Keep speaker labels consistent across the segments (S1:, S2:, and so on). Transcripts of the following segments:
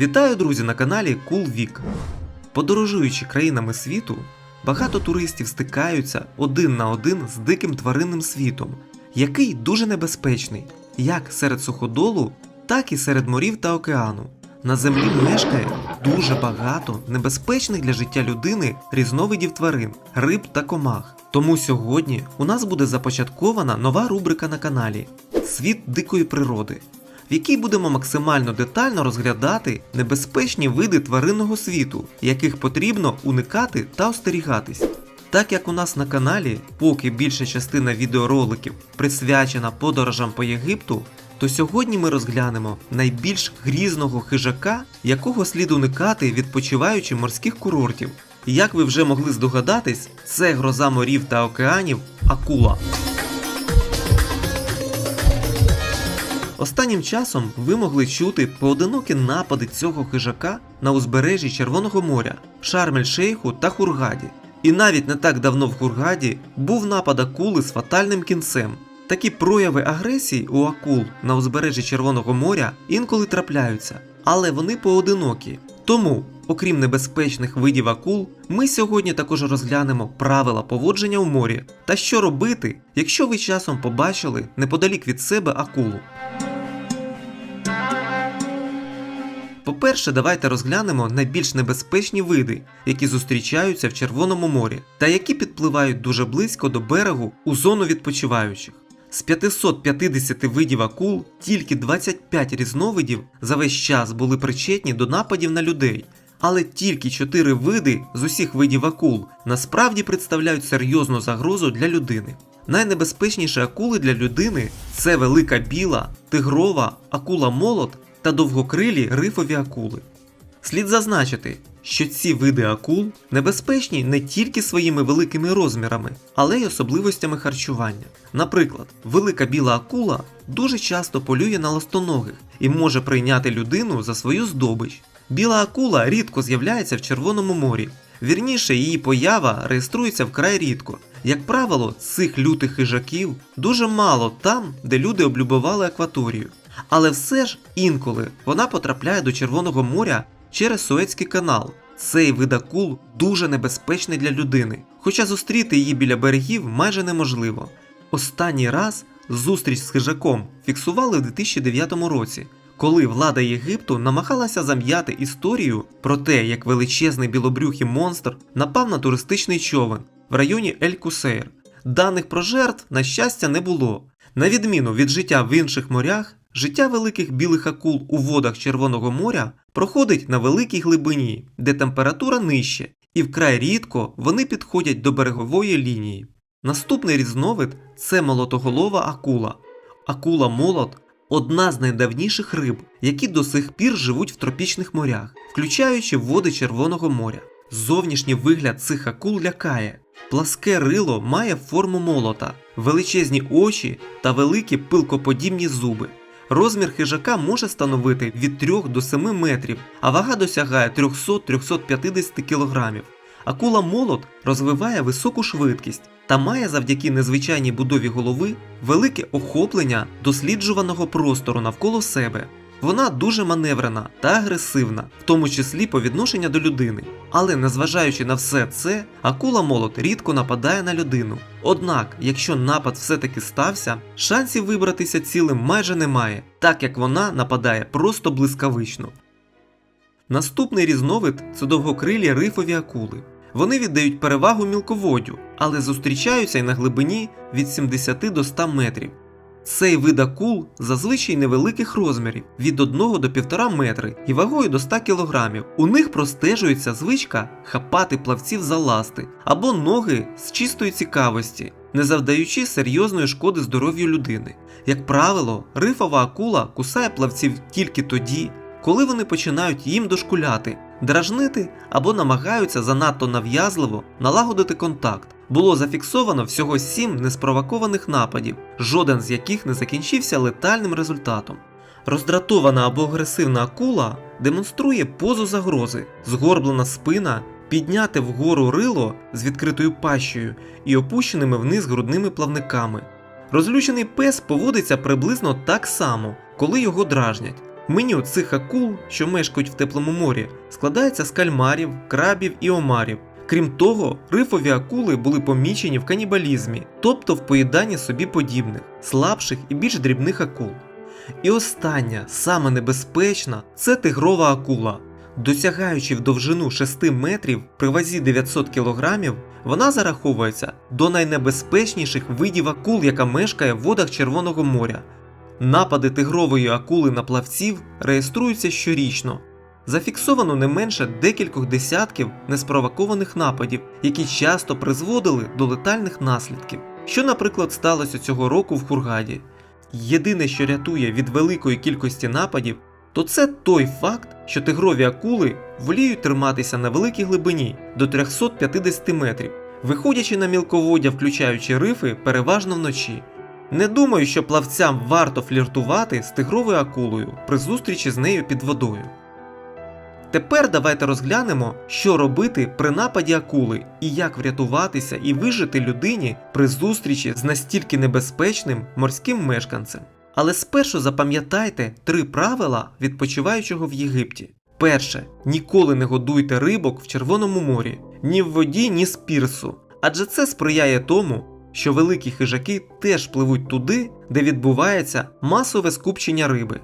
S1: Вітаю, друзі, на каналі Cool Week. Подорожуючи країнами світу, багато туристів стикаються один на один з диким тваринним світом, який дуже небезпечний, як серед суходолу, так і серед морів та океану. На землі мешкає дуже багато небезпечних для життя людини різновидів тварин, риб та комах. Тому сьогодні у нас буде започаткована нова рубрика на каналі Світ дикої природи, в якій будемо максимально детально розглядати небезпечні види тваринного світу, яких потрібно уникати та остерігатись. Так як у нас на каналі поки більша частина відеороликів присвячена подорожам по Єгипту, то сьогодні ми розглянемо найбільш грізного хижака, якого слід уникати відпочиваючи морських курортів. Як ви вже могли здогадатись, це гроза морів та океанів акула. Останнім часом ви могли чути поодинокі напади цього хижака на узбережжі Червоного моря, Шармель-Шейху та Хургаді. І навіть не так давно в Хургаді був напад акули з фатальним кінцем. Такі прояви агресії у акул на узбережжі Червоного моря інколи трапляються, але вони поодинокі. Тому, окрім небезпечних видів акул, ми сьогодні також розглянемо правила поводження у морі та що робити, якщо ви часом побачили неподалік від себе акулу. По-перше, давайте розглянемо найбільш небезпечні види, які зустрічаються в Червоному морі, та які підпливають дуже близько до берегу у зону відпочиваючих. З 550 видів акул тільки 25 різновидів за весь час були причетні до нападів на людей, але тільки 4 види з усіх видів акул насправді представляють серйозну загрозу для людини. Найнебезпечніші акули для людини це велика біла, тигрова, акула молот та довгокрилі рифові акули. Слід зазначити, що ці види акул небезпечні не тільки своїми великими розмірами, але й особливостями харчування. Наприклад, велика біла акула дуже часто полює на ластоногих і може прийняти людину за свою здобич. Біла акула рідко з'являється в Червоному морі. Вірніше, її поява реєструється вкрай рідко. Як правило, цих лютих хижаків дуже мало там, де люди облюбували акваторію. Але все ж інколи вона потрапляє до Червоного моря через Суецький канал. Цей вид акул дуже небезпечний для людини, хоча зустріти її біля берегів майже неможливо. Останній раз зустріч з хижаком фіксували в 2009 році, коли влада Єгипту намагалася зам'яти історію про те, як величезний білобрюхий монстр напав на туристичний човен в районі Ель-Кусейр. Даних про жертв, на щастя, не було. На відміну від життя в інших морях, життя великих білих акул у водах Червоного моря проходить на великій глибині, де температура нижче, і вкрай рідко вони підходять до берегової лінії. Наступний різновид це молотоголова акула. Акула молот одна з найдавніших риб, які до сих пір живуть в тропічних морях, включаючи води Червоного моря. Зовнішній вигляд цих акул лякає. Пласке рило має форму молота, величезні очі та великі пилкоподібні зуби. Розмір хижака може становити від 3 до 7 метрів, а вага досягає 300-350 кг. Акула молот розвиває високу швидкість та має завдяки незвичайній будові голови велике охоплення досліджуваного простору навколо себе. Вона дуже маневрена та агресивна, в тому числі по відношенню до людини. Але незважаючи на все це, акула молот рідко нападає на людину. Однак, якщо напад все-таки стався, шансів вибратися цілим майже немає, так як вона нападає просто блискавично. Наступний різновид це довгокрилі рифові акули. Вони віддають перевагу мілководдю, але зустрічаються й на глибині від 70 до 100 метрів. Цей вид акул зазвичай невеликих розмірів від 1 до 1,5 метри і вагою до 100 кг. У них простежується звичка хапати плавців за ласти або ноги з чистої цікавості, не завдаючи серйозної шкоди здоров'ю людини. Як правило, рифова акула кусає плавців тільки тоді, коли вони починають їм дошкуляти, дражнити або намагаються занадто нав'язливо налагодити контакт. Було зафіксовано всього 7 неспровокованих нападів, жоден з яких не закінчився летальним результатом. Роздратована або агресивна акула демонструє позу загрози, згорблена спина, підняте вгору рило з відкритою пащею і опущеними вниз грудними плавниками. Розлючений пес поводиться приблизно так само, коли його дражнять. Меню цих акул, що мешкають в теплому морі, складається з кальмарів, крабів і омарів. Крім того, рифові акули були помічені в канібалізмі, тобто в поїданні собі подібних, слабших і більш дрібних акул. І остання, саме небезпечна, це тигрова акула. Досягаючи в довжину 6 метрів при вазі 900 кг, вона зараховується до найнебезпечніших видів акул, яка мешкає в водах Червоного моря. Напади тигрової акули на плавців реєструються щорічно. Зафіксовано не менше декількох десятків неспровокованих нападів, які часто призводили до летальних наслідків, що, наприклад, сталося цього року в Хургаді. Єдине, що рятує від великої кількості нападів, то це той факт, що тигрові акули воліють триматися на великій глибині до 350 метрів, виходячи на мілководдя, включаючи рифи, переважно вночі. Не думаю, що плавцям варто фліртувати з тигровою акулою при зустрічі з нею під водою. Тепер давайте розглянемо, що робити при нападі акули і як врятуватися і вижити людині при зустрічі з настільки небезпечним морським мешканцем. Але спершу запам'ятайте три правила відпочиваючого в Єгипті. Перше, ніколи не годуйте рибок в Червоному морі, ні в воді, ні з пірсу, адже це сприяє тому, що великі хижаки теж пливуть туди, де відбувається масове скупчення риби.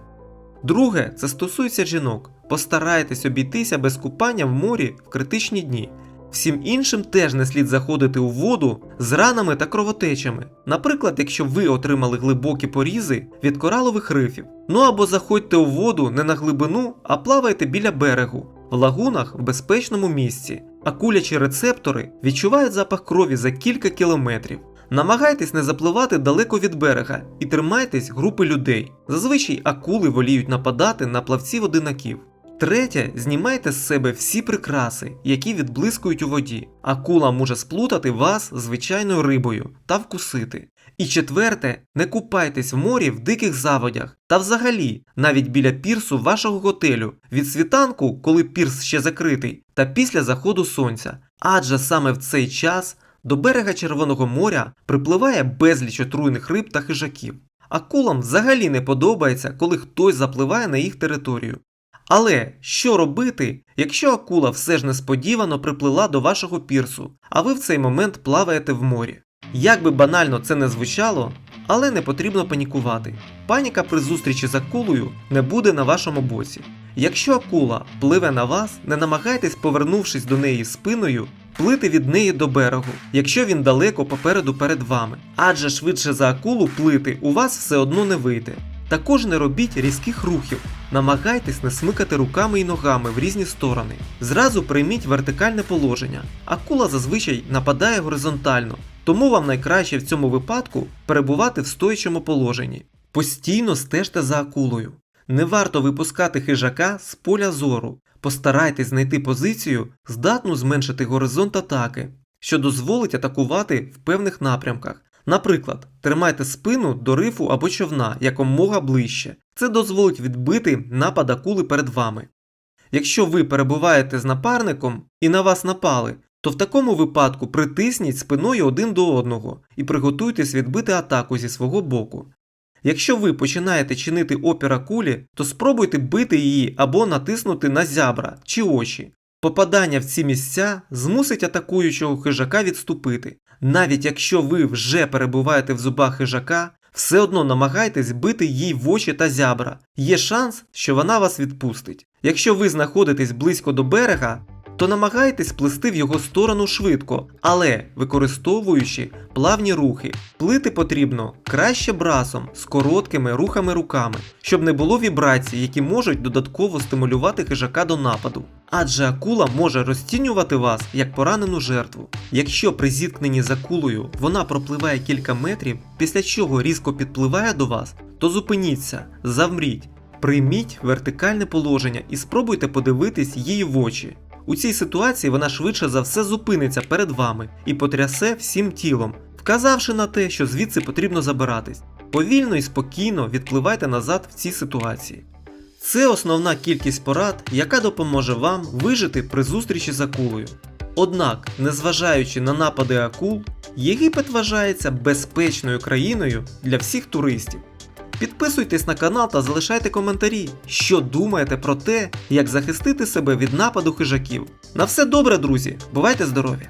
S1: Друге, це стосується жінок. Постарайтесь обійтися без купання в морі в критичні дні. Всім іншим теж не слід заходити у воду з ранами та кровотечами. Наприклад, якщо ви отримали глибокі порізи від коралових рифів. Ну або заходьте у воду не на глибину, а плавайте біля берегу, в лагунах в безпечному місці. Акулячі рецептори відчувають запах крові за кілька кілометрів. Намагайтесь не запливати далеко від берега і тримайтесь групи людей. Зазвичай акули воліють нападати на плавців одинаків. Третє, знімайте з себе всі прикраси, які відблискують у воді. Акула може сплутати вас звичайною рибою та вкусити. І четверте, не купайтесь в морі в диких заводях та взагалі навіть біля пірсу вашого готелю від світанку, коли пірс ще закритий, та після заходу сонця. Адже саме в цей час до берега Червоного моря припливає безліч отруйних риб та хижаків. Акулам взагалі не подобається, коли хтось запливає на їх територію. Але що робити, якщо акула все ж несподівано приплила до вашого пірсу, а ви в цей момент плаваєте в морі? Як би банально це не звучало, але не потрібно панікувати. Паніка при зустрічі з акулою не буде на вашому боці. Якщо акула пливе на вас, не намагайтесь, повернувшись до неї спиною, плити від неї до берегу, якщо він далеко попереду перед вами. Адже швидше за акулу плити у вас все одно не вийде. Також не робіть різких рухів, намагайтесь не смикати руками і ногами в різні сторони. Зразу прийміть вертикальне положення. Акула зазвичай нападає горизонтально, тому вам найкраще в цьому випадку перебувати в стоячому положенні. Постійно стежте за акулою. Не варто випускати хижака з поля зору. Постарайтесь знайти позицію, здатну зменшити горизонт атаки, що дозволить атакувати в певних напрямках. Наприклад, тримайте спину до рифу або човна якомога ближче. Це дозволить відбити напад акули перед вами. Якщо ви перебуваєте з напарником і на вас напали, то в такому випадку притисніть спиною один до одного і приготуйтесь відбити атаку зі свого боку. Якщо ви починаєте чинити опір акулі, то спробуйте бити її або натиснути на зябра чи очі. Попадання в ці місця змусить атакуючого хижака відступити. Навіть якщо ви вже перебуваєте в зубах хижака, все одно намагайтесь бити їй в очі та зябра. Є шанс, що вона вас відпустить. Якщо ви знаходитесь близько до берега, то намагайтесь плисти в його сторону швидко, але використовуючи плавні рухи. Плити потрібно краще брасом з короткими рухами руками, щоб не було вібрацій, які можуть додатково стимулювати хижака до нападу. Адже акула може розцінювати вас як поранену жертву. Якщо при зіткненні з акулою вона пропливає кілька метрів, після чого різко підпливає до вас, то зупиніться, завмріть, прийміть вертикальне положення і спробуйте подивитись їй в очі. У цій ситуації вона швидше за все зупиниться перед вами і потрясе всім тілом, вказавши на те, що звідси потрібно забиратись. Повільно і спокійно відпливайте назад в цій ситуації. Це основна кількість порад, яка допоможе вам вижити при зустрічі з акулою. Однак, незважаючи на напади акул, Єгипет вважається безпечною країною для всіх туристів. Підписуйтесь на канал та залишайте коментарі, що думаєте про те, як захистити себе від нападу хижаків. На все добре, друзі, бувайте здорові!